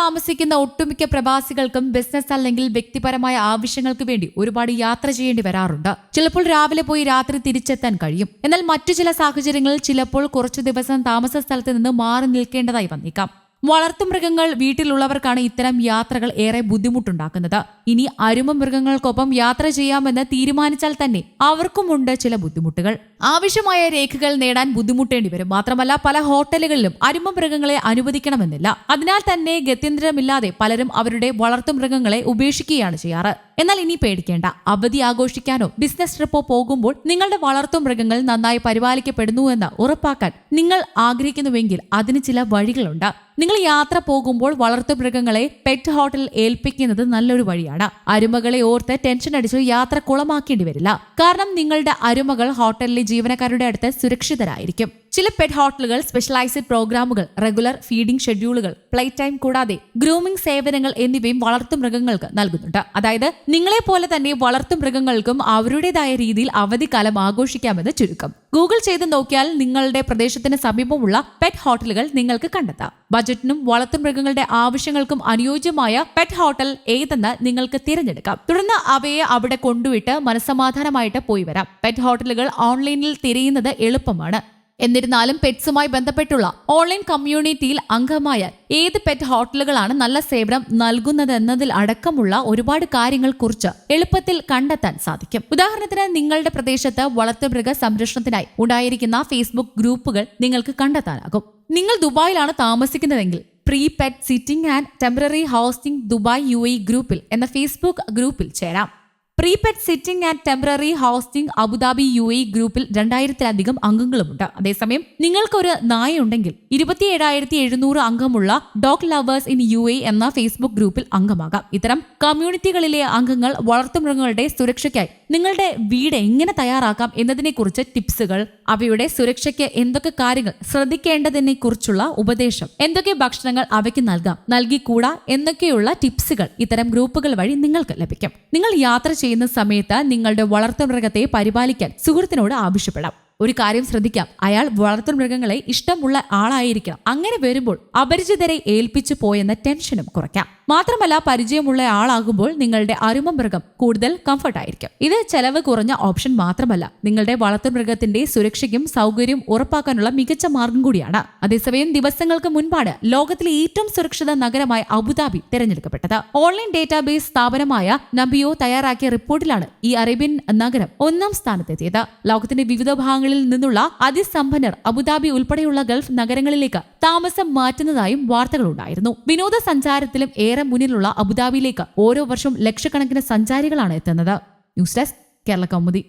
താമസിക്കുന്ന ഒട്ടുമിക്ക പ്രവാസികൾക്കും ബിസിനസ് അല്ലെങ്കിൽ വ്യക്തിപരമായ ആവശ്യങ്ങൾക്ക് വേണ്ടി ഒരുപാട് യാത്ര ചെയ്യേണ്ടി വരാറുണ്ട്. ചിലപ്പോൾ രാവിലെ പോയി രാത്രി തിരിച്ചെത്താൻ കഴിയും. എന്നാൽ മറ്റു ചില സാഹചര്യങ്ങളിൽ ചിലപ്പോൾ കുറച്ചു ദിവസം താമസ സ്ഥലത്ത് നിന്ന് മാറി നിൽക്കേണ്ടതായി വന്നേക്കാം. വളർത്തുമൃഗങ്ങൾ വീട്ടിലുള്ളവർക്കാണ് ഇത്തരം യാത്രകൾ ഏറെ ബുദ്ധിമുട്ടുണ്ടാക്കുന്നത്. ഇനി അരുമ മൃഗങ്ങൾക്കൊപ്പം യാത്ര ചെയ്യാമെന്ന് തീരുമാനിച്ചാൽ തന്നെ അവർക്കുമുണ്ട് ചില ബുദ്ധിമുട്ടുകൾ. ആവശ്യമായ രേഖകൾ നേടാൻ ബുദ്ധിമുട്ടേണ്ടി വരും. മാത്രമല്ല പല ഹോട്ടലുകളിലും അരുമ മൃഗങ്ങളെ അനുവദിക്കണമെന്നില്ല. അതിനാൽ തന്നെ ഗത്യന്തരമില്ലാതെ പലരും അവരുടെ വളർത്തുമൃഗങ്ങളെ ഉപേക്ഷിക്കുകയാണ് ചെയ്യാറ്. എന്നാൽ ഇനി പേടിക്കേണ്ട. അവധി ആഘോഷിക്കാനോ ബിസിനസ് ട്രിപ്പോ പോകുമ്പോൾ നിങ്ങളുടെ വളർത്തുമൃഗങ്ങൾ നന്നായി പരിപാലിക്കപ്പെടുന്നു എന്ന് ഉറപ്പാക്കാൻ നിങ്ങൾ ആഗ്രഹിക്കുന്നുവെങ്കിൽ അതിന് ചില വഴികളുണ്ട്. നിങ്ങൾ യാത്ര പോകുമ്പോൾ വളർത്തുമൃഗങ്ങളെ പെറ്റ് ഹോട്ടലിൽ ഏൽപ്പിക്കുന്നത് നല്ലൊരു വഴിയാണ്. അരുമകളെ ഓർത്ത് ടെൻഷൻ അടിച്ച് യാത്ര കുളമാക്കേണ്ടി വരില്ല. കാരണം നിങ്ങളുടെ അരുമകൾ ഹോട്ടലിലെ ജീവനക്കാരുടെ അടുത്ത് സുരക്ഷിതരായിരിക്കും. ചില പെറ്റ് ഹോട്ടലുകൾ സ്പെഷ്യലൈസ്ഡ് പ്രോഗ്രാമുകൾ റെഗുലർ ഫീഡിംഗ് ഷെഡ്യൂളുകൾ പ്ലേ ടൈം കൂടാതെ ഗ്രൂമിംഗ് സേവനങ്ങൾ എന്നിവയും വളർത്തു മൃഗങ്ങൾക്ക് നൽകുന്നുണ്ട്. അതായത് നിങ്ങളെ പോലെ തന്നെ വളർത്തുമൃഗങ്ങൾക്കും അവരുടേതായ രീതിയിൽ അവധിക്കാലം ആഘോഷിക്കാമെന്ന് ചുരുക്കം. ഗൂഗിൾ ചെയ്ത് നോക്കിയാൽ നിങ്ങളുടെ പ്രദേശത്തിന് സമീപമുള്ള പെറ്റ് ഹോട്ടലുകൾ നിങ്ങൾക്ക് കണ്ടെത്താം. ബജറ്റിനും വളർത്തുമൃഗങ്ങളുടെ ആവശ്യങ്ങൾക്കും അനുയോജ്യമായ പെറ്റ് ഹോട്ടൽ ഏതെന്ന് നിങ്ങൾക്ക് തിരഞ്ഞെടുക്കാം. തുടർന്ന് അവയെ അവിടെ കൊണ്ടുവിട്ട് മനസ്സമാധാനമായിട്ട് പോയി വരാം. പെറ്റ് ഹോട്ടലുകൾ ഓൺലൈനിൽ തിരയുന്നത് എളുപ്പമാണ്. എന്നിരുന്നാലും പെറ്റ്സുമായി ബന്ധപ്പെട്ടുള്ള ഓൺലൈൻ കമ്മ്യൂണിറ്റിയിൽ അംഗമായ ഏത് പെറ്റ് ഹോട്ടലുകളാണ് നല്ല സേവനം നൽകുന്നതെന്നതിൽ അടക്കമുള്ള ഒരുപാട് കാര്യങ്ങൾ കുറിച്ച് എളുപ്പത്തിൽ കണ്ടെത്താൻ സാധിക്കും. ഉദാഹരണത്തിന് നിങ്ങളുടെ പ്രദേശത്ത് വളർത്തുമൃഗ സംരക്ഷണത്തിനായി ഉണ്ടായിരിക്കുന്ന ഫേസ്ബുക്ക് ഗ്രൂപ്പുകൾ നിങ്ങൾക്ക് കണ്ടെത്താനാകും. നിങ്ങൾ ദുബായിലാണ് താമസിക്കുന്നതെങ്കിൽ pre pet sitting and temporary housing Dubai U ഗ്രൂപ്പിൽ എന്ന ഫേസ്ബുക്ക് ഗ്രൂപ്പിൽ ചേരാം. Pre pet sitting and temporary housing Abu Dhabi U A ഗ്രൂപ്പിൽ രണ്ടായിരത്തിലധികം അംഗങ്ങളുമുണ്ട്. അതേസമയം നിങ്ങൾക്കൊരു നായ ഉണ്ടെങ്കിൽ ഇരുപത്തി ഏഴായിരത്തി എഴുന്നൂറ് അംഗമുള്ള dog lovers in U A എന്ന ഫേസ്ബുക്ക് ഗ്രൂപ്പിൽ അംഗമാകാം. ഇത്തരം കമ്മ്യൂണിറ്റികളിലെ അംഗങ്ങൾ വളർത്തുമൃഗങ്ങളുടെ സുരക്ഷയ്ക്കായി നിങ്ങളുടെ വീട് എങ്ങനെ തയ്യാറാക്കാം എന്നതിനെക്കുറിച്ച് ടിപ്സുകൾ അവയുടെ സുരക്ഷയ്ക്ക് എന്തൊക്കെ കാര്യങ്ങൾ ശ്രദ്ധിക്കേണ്ടതിനെ കുറിച്ചുള്ള ഉപദേശം എന്തൊക്കെ ഭക്ഷണങ്ങൾ അവയ്ക്ക് നൽകാം നൽകിക്കൂടാ എന്നൊക്കെയുള്ള ടിപ്സുകൾ ഇത്തരം ഗ്രൂപ്പുകൾ വഴി നിങ്ങൾക്ക് ലഭിക്കും. നിങ്ങൾ യാത്ര ചെയ്യുന്ന സമയത്ത് നിങ്ങളുടെ വളർത്തുമൃഗത്തെ പരിപാലിക്കാൻ സുഹൃത്തിനോട് ആവശ്യപ്പെടാം. ഒരു കാര്യം ശ്രദ്ധിക്കാം അയാൾ വളർത്തുമൃഗങ്ങളെ ഇഷ്ടമുള്ള ആളായിരിക്കണം. അങ്ങനെ വരുമ്പോൾ അപരിചിതരെ ഏൽപ്പിച്ചു പോയെന്ന ടെൻഷനും കുറയ്ക്കാം. മാത്രമല്ല പരിചയമുള്ള ആളാകുമ്പോൾ നിങ്ങളുടെ അരുമ മൃഗം കൂടുതൽ കംഫർട്ട് ആയിരിക്കും ഇത് ചെലവ് കുറഞ്ഞ ഓപ്ഷൻ മാത്രമല്ല നിങ്ങളുടെ വളർത്തുമൃഗത്തിന്റെ സുരക്ഷയ്ക്കും സൗകര്യവും ഉറപ്പാക്കാനുള്ള മികച്ച മാർഗം കൂടിയാണ്. അതേസമയം ദിവസങ്ങൾക്ക് മുൻപാണ് ലോകത്തിലെ ഏറ്റവും സുരക്ഷിത നഗരമായ അബുദാബി തിരഞ്ഞെടുക്കപ്പെട്ടത്. ഓൺലൈൻ ഡേറ്റാബേസ് സ്ഥാപനമായ നബിയോ തയ്യാറാക്കിയ റിപ്പോർട്ടിലാണ് ഈ അറേബ്യൻ നഗരം ഒന്നാം സ്ഥാനത്തെത്തിയത്. ലോകത്തിന്റെ വിവിധ ഭാഗങ്ങളിൽ നിന്നുള്ള അതിസമ്പന്നർ അബുദാബി ഉൾപ്പെടെയുള്ള ഗൾഫ് നഗരങ്ങളിലേക്ക് താമസം മാറ്റുന്നതായും വാർത്തകളുണ്ടായിരുന്നു. വിനോദസഞ്ചാരത്തിലും ഏറെ മുന്നിലുള്ള അബുദാബിയിലേക്ക് ഓരോ വർഷവും ലക്ഷക്കണക്കിന് സഞ്ചാരികളാണ് എത്തുന്നത്. News desk Kerala Kaumudi.